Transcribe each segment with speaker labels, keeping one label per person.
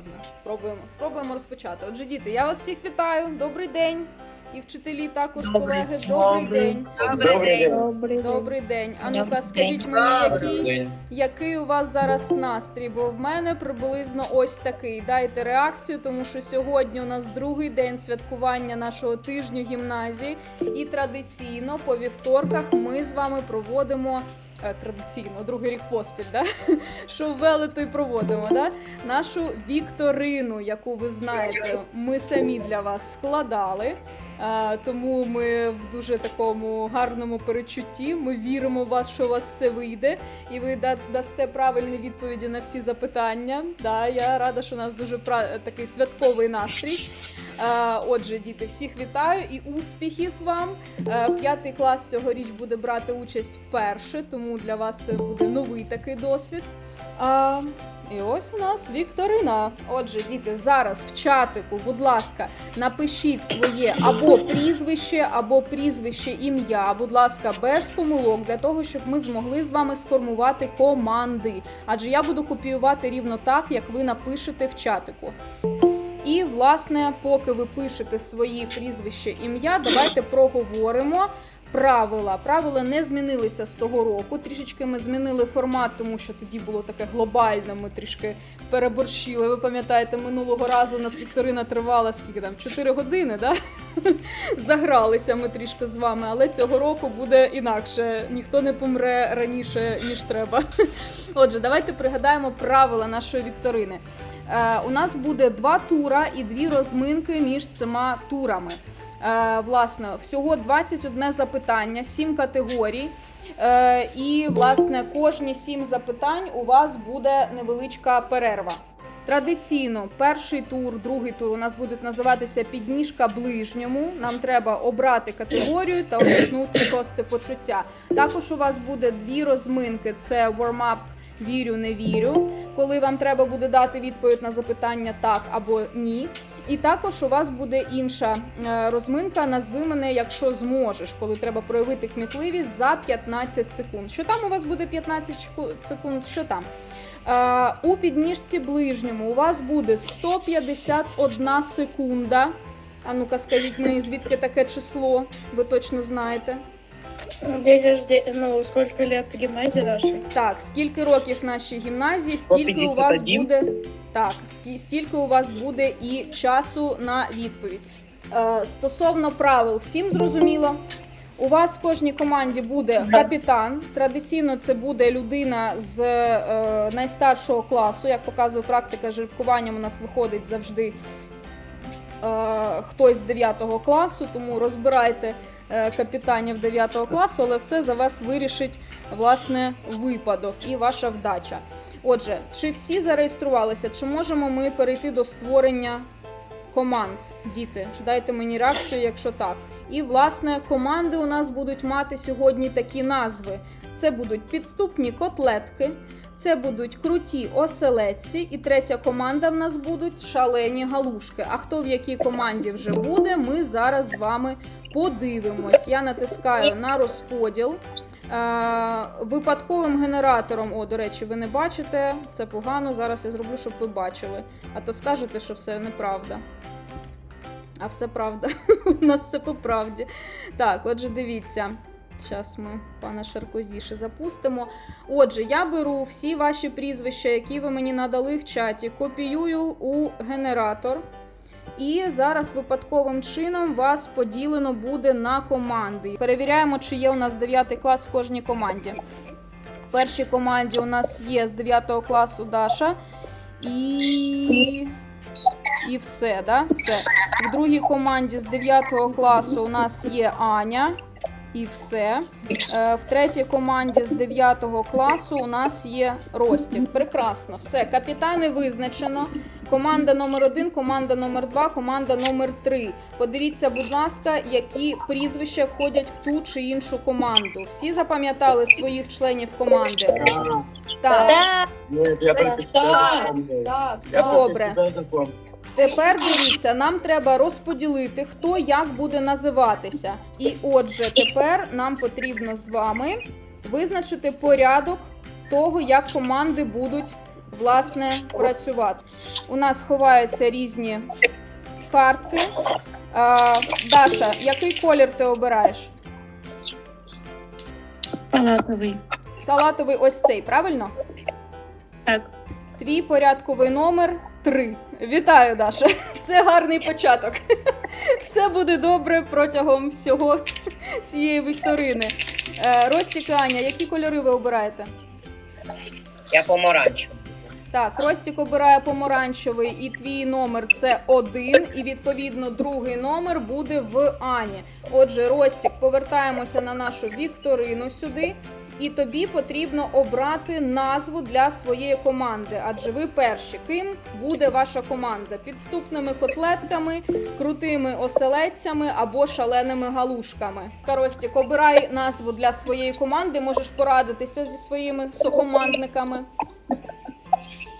Speaker 1: ладно, спробуємо. Спробуємо розпочати. Отже, діти, я вас всіх вітаю. Добрий день. І вчителі також,
Speaker 2: Добрий.
Speaker 1: колеги. Добрий
Speaker 2: Добрий.
Speaker 1: день.
Speaker 3: Добрий день.
Speaker 2: Добрий
Speaker 1: Добрий день. А ну-ка, скажіть мені, який, який у вас зараз настрій? Бо в мене приблизно ось такий. Дайте реакцію, тому що сьогодні у нас другий день святкування нашого тижню гімназії. І традиційно по вівторках ми з вами проводимо. Е, Традиційно, другий рік поспіль, да? що ввели, то й проводимо. Да? Нашу вікторину, яку ви знаєте, ми самі для вас складали. А, тому ми в дуже такому гарному перечутті. Ми віримо в вас, що у вас все вийде, і ви да- дасте правильні відповіді на всі запитання. Да, я рада, що у нас дуже такий святковий настрій. А, Отже, діти, всіх вітаю і успіхів вам. Е, П'ятий клас цьогоріч буде брати участь вперше, тому для вас це буде новий такий досвід. А, і ось у нас Вікторина. Отже, діти, зараз в чатику, будь ласка, напишіть своє або прізвище, або прізвище ім'я, будь ласка, без помилок, для того, щоб ми змогли з вами сформувати команди. Адже я буду копіювати рівно так, як ви напишете в чатику. І, власне, поки ви пишете свої прізвище ім'я, давайте проговоримо правила. Правила не змінилися з того року. Трішечки ми змінили формат, тому що тоді було таке глобальне. Ми трішки переборщили. Ви пам'ятаєте, минулого разу у нас вікторина тривала скільки там 4 години, да? Загралися ми трішки з вами, але цього року буде інакше. Ніхто не помре раніше, ніж треба. Отже, давайте пригадаємо правила нашої вікторини. Е, у нас буде два тура і дві розминки між цими турами. Е, власне, всього 21 запитання, 7 категорій. Е, і, власне, кожні 7 запитань у вас буде невеличка перерва. Традиційно перший тур, другий тур у нас будуть називатися підніжка ближньому. Нам треба обрати категорію та увімкнути шосте почуття. Також у вас буде дві розминки: це warm-up вірю, не вірю, коли вам треба буде дати відповідь на запитання так або ні. І також у вас буде інша е, розминка. Назви мене, якщо зможеш, коли треба проявити кмітливість за 15 секунд. Що там у вас буде 15 секунд? Що там? Е, у підніжці ближньому у вас буде 151 секунда. А ну-ка, скажіть мені, звідки таке число? Ви точно знаєте.
Speaker 2: День рождения, ну, сколько лет гимназии нашей?
Speaker 1: Так, скільки років в нашій гімназії, стільки у вас
Speaker 3: 151.
Speaker 1: буде. Так, скі- стільки у вас буде і часу на відповідь. Е, стосовно правил, всім зрозуміло. У вас в кожній команді буде капітан. Традиційно це буде людина з е, найстаршого класу. Як показує практика, жеребкуванням у нас виходить завжди е, хтось з 9 класу, тому розбирайте капітанів 9 класу, але все за вас вирішить власне випадок і ваша вдача. Отже, чи всі зареєструвалися? Чи можемо ми перейти до створення команд? Діти, дайте мені реакцію, якщо так. І власне команди у нас будуть мати сьогодні такі назви: це будуть підступні котлетки. Це будуть круті оселедці, і третя команда в нас будуть шалені галушки. А хто в якій команді вже буде, ми зараз з вами подивимось. Я натискаю на розподіл. Е, випадковим генератором, о, до речі, ви не бачите, це погано. Зараз я зроблю, щоб ви бачили. А то скажете, що все неправда. А все правда. У нас все по правді. Так, отже, дивіться. Зараз ми пана Шаркозіше запустимо. Отже, я беру всі ваші прізвища, які ви мені надали в чаті, копіюю у генератор. І зараз випадковим чином вас поділено буде на команди. Перевіряємо, чи є у нас 9 клас в кожній команді. В першій команді у нас є з 9 класу Даша. І. І все, да? Все. В другій команді з 9 класу у нас є Аня. І все. Е, В третій команді з 9 класу у нас є Ростік. Прекрасно. Все, капітани визначено. Команда номер один, команда номер два, команда номер три. Подивіться, будь ласка, які прізвища входять в ту чи іншу команду. Всі запам'ятали своїх членів команди? Так,
Speaker 2: Так,
Speaker 1: так,
Speaker 3: Я
Speaker 1: добре. Тепер дивіться, нам треба розподілити, хто як буде називатися. І отже, тепер нам потрібно з вами визначити порядок того, як команди будуть власне працювати. У нас ховаються різні картки. А, Даша, який колір ти обираєш?
Speaker 4: Палатовий.
Speaker 1: Салатовий ось цей, правильно?
Speaker 4: Так.
Speaker 1: Твій порядковий номер 3. Вітаю, Даша. Це гарний початок. Все буде добре протягом всього всієї вікторини. Е, Ростік Аня, які кольори ви обираєте?
Speaker 5: Я помаранчу.
Speaker 1: Так, Ростік обирає помаранчевий, і твій номер це один, і відповідно другий номер буде в Ані. Отже, Ростік, повертаємося на нашу вікторину сюди. І тобі потрібно обрати назву для своєї команди, адже ви перші. Ким буде ваша команда? Підступними котлетками, крутими оселедцями або шаленими галушками. Каростік, обирай назву для своєї команди. Можеш порадитися зі своїми сокомандниками.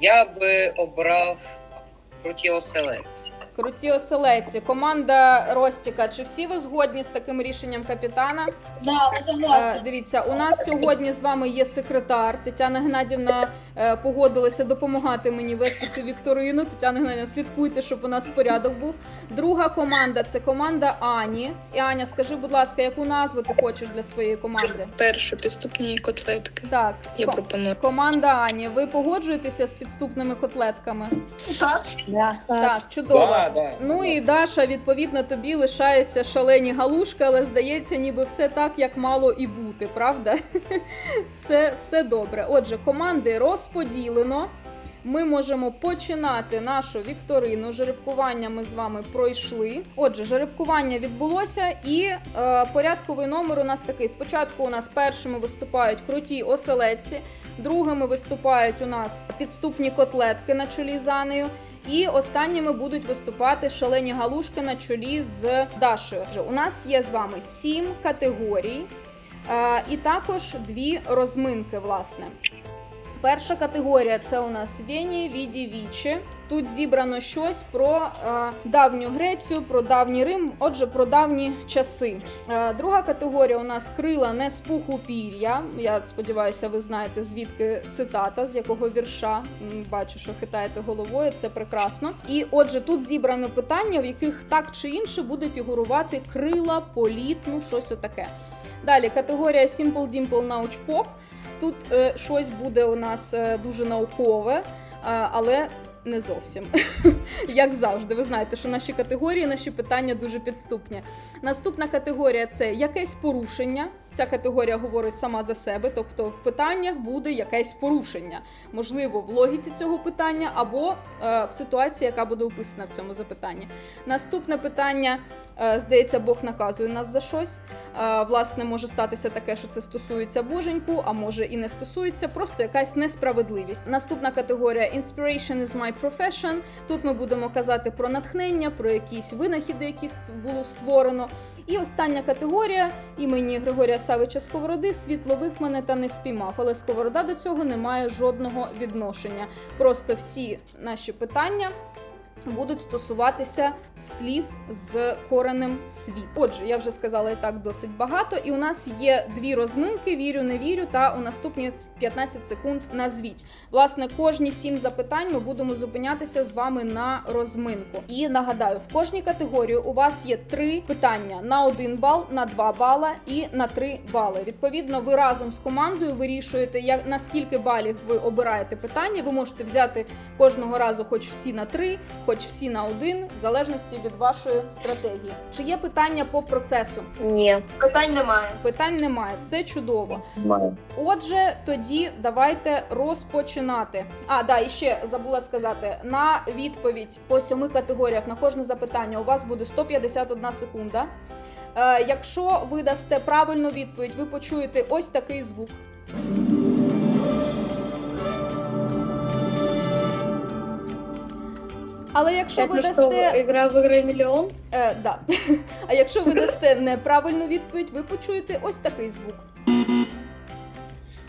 Speaker 5: Я би обрав круті оселедці.
Speaker 1: Круті оселедці. Команда Ростіка. Чи всі ви згодні з таким рішенням капітана?
Speaker 2: Да, согласны.
Speaker 1: Е, дивіться, у нас сьогодні з вами є секретар. Тетяна Геннадівна е, погодилася допомагати мені вести цю вікторину. Тетяна Геннадівна, слідкуйте, щоб у нас порядок був. Друга команда це команда Ані. І Аня, скажи, будь ласка, яку назву ти хочеш для своєї команди?
Speaker 4: Першу підступні котлетки.
Speaker 1: Так,
Speaker 4: Я
Speaker 1: ко-
Speaker 4: пропоную.
Speaker 1: команда Ані. Ви погоджуєтеся з підступними котлетками?
Speaker 2: Да.
Speaker 1: Так, чудово.
Speaker 3: Да, да.
Speaker 1: Ну і Даша, відповідно, тобі лишаються шалені галушки, але здається, ніби все так, як мало і бути, правда? Все, все добре. Отже, команди розподілено. Ми можемо починати нашу вікторину. Жеребкування ми з вами пройшли. Отже, жеребкування відбулося, і е, порядковий номер у нас такий. Спочатку у нас першими виступають круті оселедці, другими виступають у нас підступні котлетки на чолі з Анею. І останніми будуть виступати шалені галушки на чолі з Дашою. У нас є з вами сім категорій, е, і також дві розминки, власне. Перша категорія це у нас Вені Віді Вічі. Тут зібрано щось про е, давню Грецію, про давній Рим, отже, про давні часи. Е, друга категорія у нас крила не з пуху пір'я. Я сподіваюся, ви знаєте звідки цитата, з якого вірша. Бачу, що хитаєте головою, це прекрасно. І отже, тут зібрано питання, в яких так чи інше буде фігурувати крила, політ, ну щось отаке. Далі категорія Simple Dimple Notch Pop. Тут е, щось буде у нас дуже наукове, але не зовсім. Як завжди, ви знаєте, що наші категорії, наші питання дуже підступні. Наступна категорія це якесь порушення. Ця категорія говорить сама за себе, тобто в питаннях буде якесь порушення. Можливо, в логіці цього питання або е, в ситуації, яка буде описана в цьому запитанні. Наступне питання, е, здається, Бог наказує нас за щось. Е, власне, може статися таке, що це стосується боженьку, а може і не стосується, просто якась несправедливість. Наступна категорія Inspiration is my profession. Тут ми будемо казати про натхнення, про якісь винахіди, які було створено. І остання категорія імені Григорія Савича Сковороди світлових мене та не спіймав. Але Сковорода до цього не має жодного відношення. Просто всі наші питання будуть стосуватися слів з коренем світ. Отже, я вже сказала і так досить багато. І у нас є дві розминки: вірю, не вірю, та у наступні 15 секунд назвіть. Власне, кожні сім запитань ми будемо зупинятися з вами на розминку. І нагадаю, в кожній категорії у вас є три питання на один бал, на два бала і на три бали. Відповідно, ви разом з командою вирішуєте, як на скільки балів ви обираєте питання. Ви можете взяти кожного разу, хоч всі на три, хоч всі на один, в залежності від вашої стратегії. Чи є питання по процесу?
Speaker 2: Ні.
Speaker 6: Питань немає.
Speaker 1: Питань немає, це чудово.
Speaker 3: Знаю.
Speaker 1: Отже, тоді давайте розпочинати. А, да, і ще забула сказати: на відповідь по сьоми категоріях на кожне запитання у вас буде 151 секунда. Е, якщо ви дасте правильну відповідь, ви почуєте ось такий звук. Але якщо ви
Speaker 2: Это что,
Speaker 1: дасте
Speaker 2: игра «Выиграй миллион»?
Speaker 1: Е, да. А якщо ви дасте неправильну відповідь, ви почуєте ось такий звук.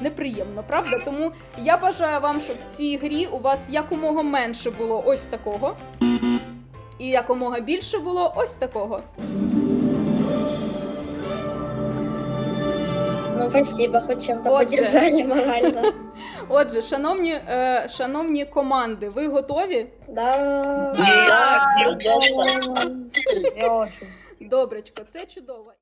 Speaker 1: Неприємно, правда? Тому я бажаю вам, щоб в цій грі у вас якомога менше було ось такого. І якомога більше було ось такого.
Speaker 2: Ну, спасибо, хоть чем-то
Speaker 1: Вот
Speaker 2: поддержали морально.
Speaker 1: Отже, шановні, е, шановні команди, ви готові?
Speaker 2: Да.
Speaker 3: Да,
Speaker 2: Да.
Speaker 1: Добречко, це чудово.